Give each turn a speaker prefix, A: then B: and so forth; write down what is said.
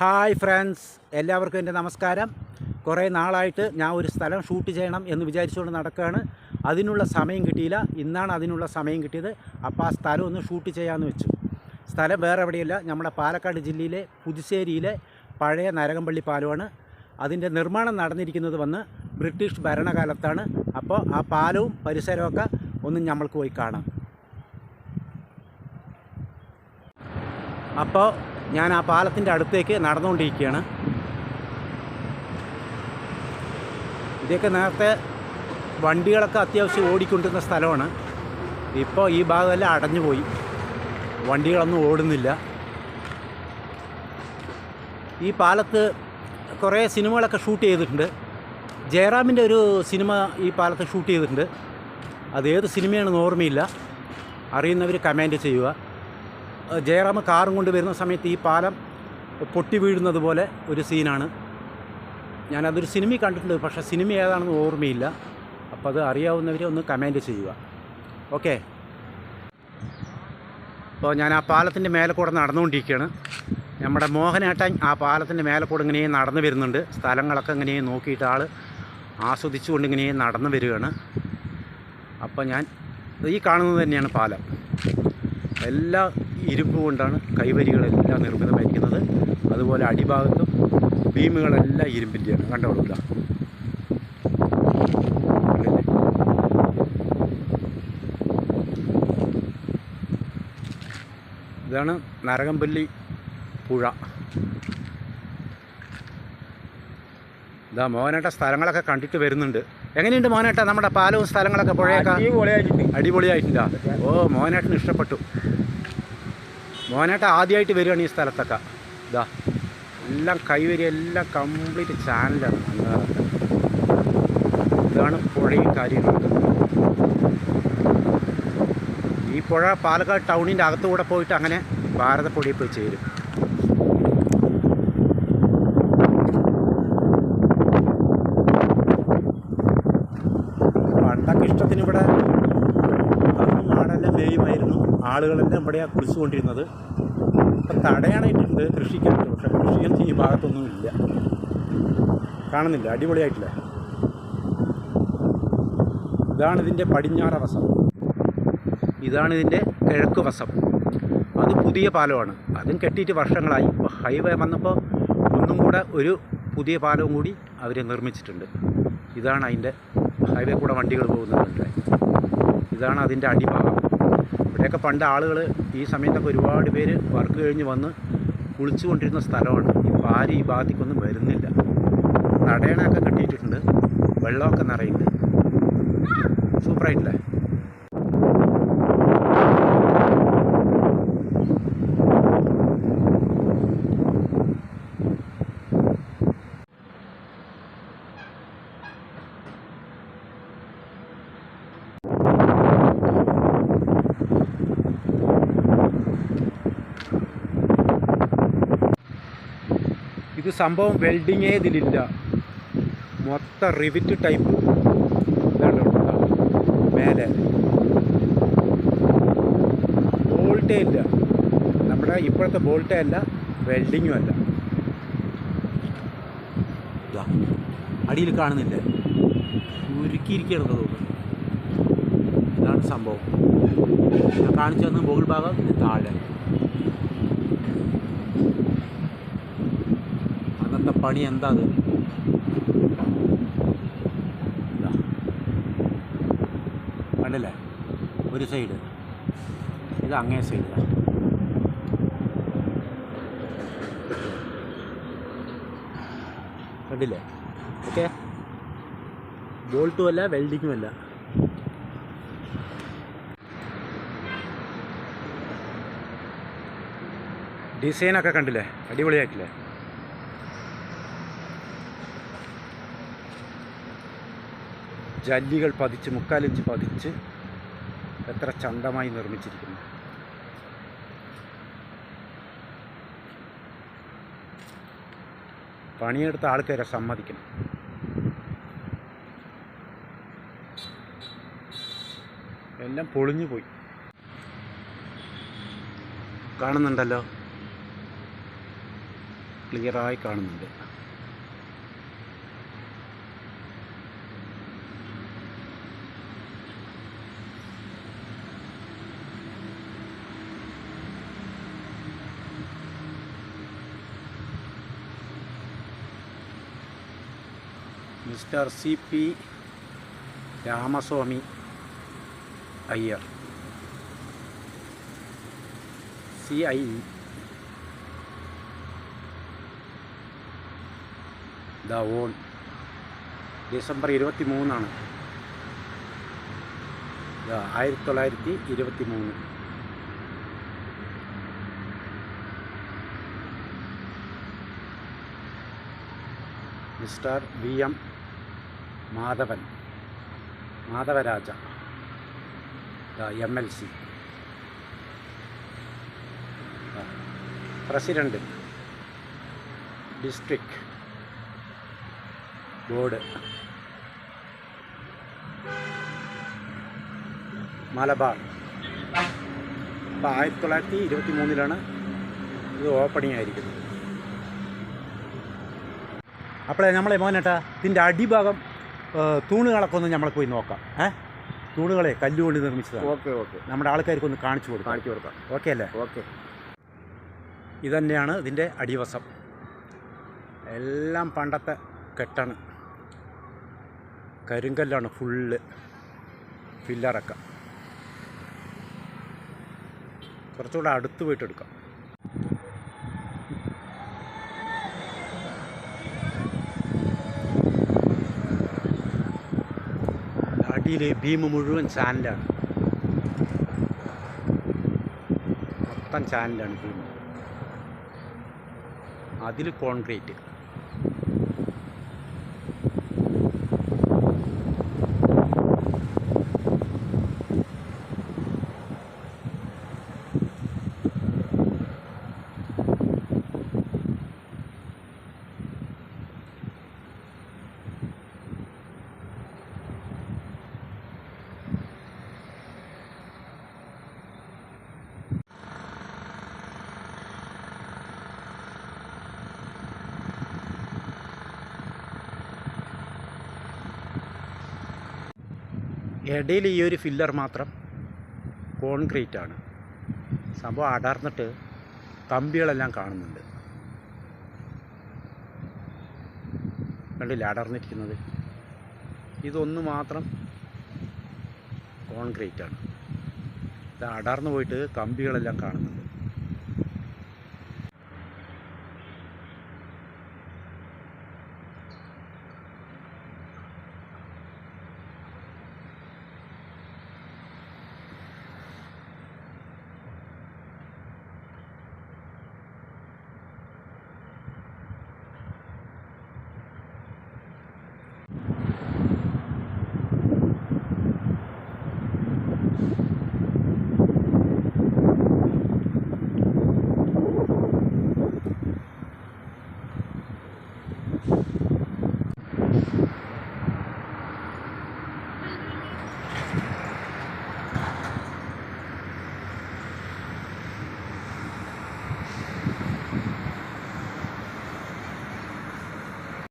A: Hi friends എല്ലാവർക്കും എന്റെ നമസ്കാരം. കുറേ നാളായിട്ട് ഞാൻ ഒരു സ്ഥലം ഷൂട്ട് ചെയ്യണം എന്ന് വിചാരിച്ചുകൊണ്ട് നടക്കുകയാണ്. അതിനുള്ള സമയം കിട്ടിയില്ല. ഇന്നാണ് അതിനുള്ള സമയം കിട്ടിയത്. അപ്പോൾ ആ സ്ഥലം ഒന്ന് ഷൂട്ട് ചെയ്യാമെന്ന് വെച്ചു. സ്ഥലം വേറെ എവിടെയല്ല. നമ്മുടെ പാലക്കാട് ജില്ലയിലെ പുതുശ്ശേരിയിലെ പഴയ നരകമ്പള്ളി പാലമാണ്. അതിന്റെ നിർമ്മാണം നടന്നിരിക്കുന്നത് വന്ന് ബ്രിട്ടീഷ് ഭരണകാലത്താണ്. അപ്പോൾ ആ പാലവും പരിസരമൊക്കെ ഒന്ന് നമ്മൾക്ക് പോയി കാണാം. അപ്പോൾ ഞാൻ ആ പാലത്തിന്റെ അടുത്തേക്ക് നടന്നുകൊണ്ടിരിക്കുകയാണ്. ഇതൊക്കെ നേരത്തെ വണ്ടികളൊക്കെ അത്യാവശ്യം ഓടിക്കൊണ്ടിരുന്ന സ്ഥലമാണ്. ഇപ്പോൾ ഈ ഭാഗമെല്ലാം അടഞ്ഞു പോയി വണ്ടികളൊന്നും ഓടുന്നില്ല. ഈ പാലത്ത് കുറേ സിനിമകളൊക്കെ ഷൂട്ട് ചെയ്തിട്ടുണ്ട്. ജയറാമിന്റെ ഒരു സിനിമ ഈ പാലത്ത് ഷൂട്ട് ചെയ്തിട്ടുണ്ട്. അതേത് സിനിമയാണെന്ന് ഓർമ്മയില്ല. അറിയുന്നവർ കമന്റ് ചെയ്യുക. ജയറാം കാറും കൊണ്ട് വരുന്ന സമയത്ത് ഈ പാലം പൊട്ടി വീഴുന്നത് പോലെ ഒരു സീനാണ്. ഞാനതൊരു സിനിമ കണ്ടിട്ടുണ്ട് പക്ഷേ സിനിമ ഏതാണെന്ന് ഓർമ്മയില്ല. അപ്പോൾ അത് അറിയാവുന്നവർ ഒന്ന് കമന്റ് ചെയ്യുക. ഓക്കെ അപ്പോൾ ഞാൻ ആ പാലത്തിന്റെ മേലെ കൂടെ നടന്നുകൊണ്ടിരിക്കുകയാണ്. നമ്മുടെ മോഹനേട്ടൻ ആ പാലത്തിന്റെ മേലെ കൂടെ ഇങ്ങനെ നടന്നു വരുന്നുണ്ട്. സ്ഥലങ്ങളൊക്കെ ഇങ്ങനെ നോക്കിയിട്ട് ആൾ ആസ്വദിച്ചുകൊണ്ട് ഇങ്ങനെ നടന്നു വരികയാണ്. അപ്പോൾ ഞാൻ ഈ കാണുന്നത് തന്നെയാണ് പാലം. എല്ലാ ഇരുമ്പ് കൊണ്ടാണ് കൈവരികളെല്ലാം നിർമ്മിതമായിരിക്കുന്നത് അതുപോലെ അടിഭാഗത്തും ബീമുകളെല്ലാം ഇരുമ്പിന്റെയാണ്. കണ്ടോളൂല്ല ഇതാണ് നരകമ്പള്ളി പുഴ. ഇതാ മോനേട്ട സ്ഥലങ്ങളൊക്കെ കണ്ടിട്ട് വരുന്നുണ്ട്. എങ്ങനെയുണ്ട് മോനേട്ട നമ്മുടെ പാലവും സ്ഥലങ്ങളൊക്കെ പുഴയൊക്കെ?
B: അടിപൊളിയായിട്ടുണ്ട്.
A: അടിപൊളിയായിട്ടില്ല. ഓ മോനേട്ടന് ഇഷ്ടപ്പെട്ടു. മോനേട്ട ആദ്യമായിട്ട് വരികയാണ് ഈ സ്ഥലത്തൊക്കെ. ഇതാ എല്ലാം കൈവരി എല്ലാം കംപ്ലീറ്റ് ചാനലാണ് അങ്ങാറൊക്കെ ഇതാണ് പുഴയും കാര്യങ്ങളൊക്കെ. ഈ പുഴ പാലക്കാട് ടൗണിന്റെ അകത്തുകൂടെ പോയിട്ട് അങ്ങനെ ഭാരതപ്പുഴയിൽ പോയി ചേരും. ആളുകളെല്ലാം ഇവിടെയാണ് കുളിച്ചുകൊണ്ടിരുന്നത് ഇപ്പം തടയാനായിട്ടുണ്ട് കൃഷിക്കായിട്ട് പക്ഷെ കൃഷിയൊന്നും ഈ ഭാഗത്തൊന്നും ഇല്ല. കാണുന്നില്ല അടിപൊളിയായിട്ടില്ല. ഇതാണ് ഇതിന്റെ പടിഞ്ഞാറ വശം. ഇതാണ് ഇതിന്റെ കിഴക്ക് വസം അത് പുതിയ പാലമാണ്. അതും കെട്ടിയിട്ട് വർഷങ്ങളായി. ഹൈവേ വന്നപ്പോൾ ഒന്നും കൂടെ ഒരു പുതിയ പാലവും കൂടി അവർ നിർമ്മിച്ചിട്ടുണ്ട്. ഇതാണ് അതിന്റെ ഹൈവേ കൂടെ വണ്ടികൾ പോകുന്നത് ഇതാണ് അതിന്റെ അടിഭാഗം. ഇവിടെയൊക്കെ പണ്ട് ആളുകൾ ഈ സമയത്തൊക്കെ ഒരുപാട് പേര് വർക്ക് കഴിഞ്ഞ് വന്ന് കുളിച്ചുകൊണ്ടിരുന്ന സ്ഥലമാണ്. ഇപ്പോൾ ആരും ഈ ഭാഗത്തേക്കൊന്നും വരുന്നില്ല. തടയണയൊക്കെ കെട്ടിയിട്ടുണ്ട് വെള്ളമൊക്കെ നിറയുന്നുണ്ട്. സൂപ്പറായിട്ടില്ലേ? സംഭവം വെൽഡിങ്ങേ ഇതിലില്ല മൊത്തം റിവിറ്റ് ടൈപ്പ് ഇതാണ്. മേലെ. ബോൾട്ടേ ഇല്ല നമ്മുടെ ഇപ്പോഴത്തെ ബോൾട്ടേ അല്ല വെൽഡിങ്ങും അല്ല. അടിയിൽ കാണുന്നില്ല? ഉരുക്കിയിരിക്കുകയാണ് തോന്നുന്നു. ഇതാണ് സംഭവം. കാണിച്ചു തന്ന ബോൾ ഭാഗം താഴെ. അന്നത്തെ പണി എന്താ അത്? കണ്ടില്ലേ? ഒരു സൈഡ് ഇത് അങ്ങേ സൈഡ് കണ്ടില്ലേ? ഓക്കെ. ബോൾട്ടും അല്ല വെൽഡിങ്ങും അല്ല ഡിസൈനൊക്കെ കണ്ടില്ലേ? അടിപൊളിയായിട്ടില്ലേ? ജല്ലികൾ പതിച്ച് മുക്കാലിഞ്ച് പതിച്ച് എത്ര ചന്തമായി നിർമ്മിച്ചിരിക്കുന്നു. പണിയെടുത്ത ആൾക്കാരെ സമ്മതിക്കണം. എല്ലാം പൊളിഞ്ഞു പോയി. കാണുന്നുണ്ടല്ലോ? ക്ലിയറായി കാണുന്നുണ്ട്. Mister C P Ramaswamy Iyer. C I. The on December ഇരുപത്തി മൂന്നാണ് ആയിരത്തി തൊള്ളായിരത്തി ഇരുപത്തി മൂന്ന് mister V M Madhavan Madhavaraja M L C president district board. Malabar. അപ്പോൾ ആയിരത്തി തൊള്ളായിരത്തി ഇരുപത്തി മൂന്നിലാണ് ഇത് ഓപ്പണിംഗ് ആയിരിക്കുന്നത്. അപ്പോഴേ നമ്മളെ മോനേട്ടാ ഇതിന്റെ അടിഭാഗം തൂണുകളൊക്കെ ഒന്ന് നമ്മളെ പോയി നോക്കാം. ഏ? തൂണുകളെ കല്ലുകൊണ്ട് നിർമ്മിച്ചതാണ്.
B: Okay okay.
A: നമ്മുടെ ആൾക്കാർക്ക് ഒന്ന് കാണിച്ചു കൊടുക്കാം.
B: കാണിച്ചു കൊടുക്കാം.
A: ഓക്കെ അല്ലേ?
B: ഓക്കെ.
A: ഇതന്നെയാണ് ഇതിന്റെ അടിവശം. എല്ലാം പണ്ടത്തെ കെട്ടാണ്. കരിങ്കല്ലാണ് ഫുള്ള് ഫില്ലറൊക്കെ. കുറച്ചുകൂടെ അടുത്ത് പോയിട്ട് എടുക്കാം അടിയിൽ ഭീമ് മുഴുവൻ ചാനലാണ്. മൊത്തം ചാനലാണ് ഭീമ്. അതിൽ കോൺക്രീറ്റ് ഇടയിൽ ഈ ഒരു ഫില്ലർ മാത്രം കോൺക്രീറ്റ് ആണ്. സംഭവം അടർന്നിട്ട് കമ്പികളെല്ലാം കാണുന്നുണ്ട്. കണ്ടില്ല അടർന്നിരിക്കുന്നത്? ഇതൊന്ന് മാത്രം കോൺക്രീറ്റ് ആണ്. ഇത് അടർന്നു പോയിട്ട് കമ്പികളെല്ലാം കാണുന്നുണ്ട്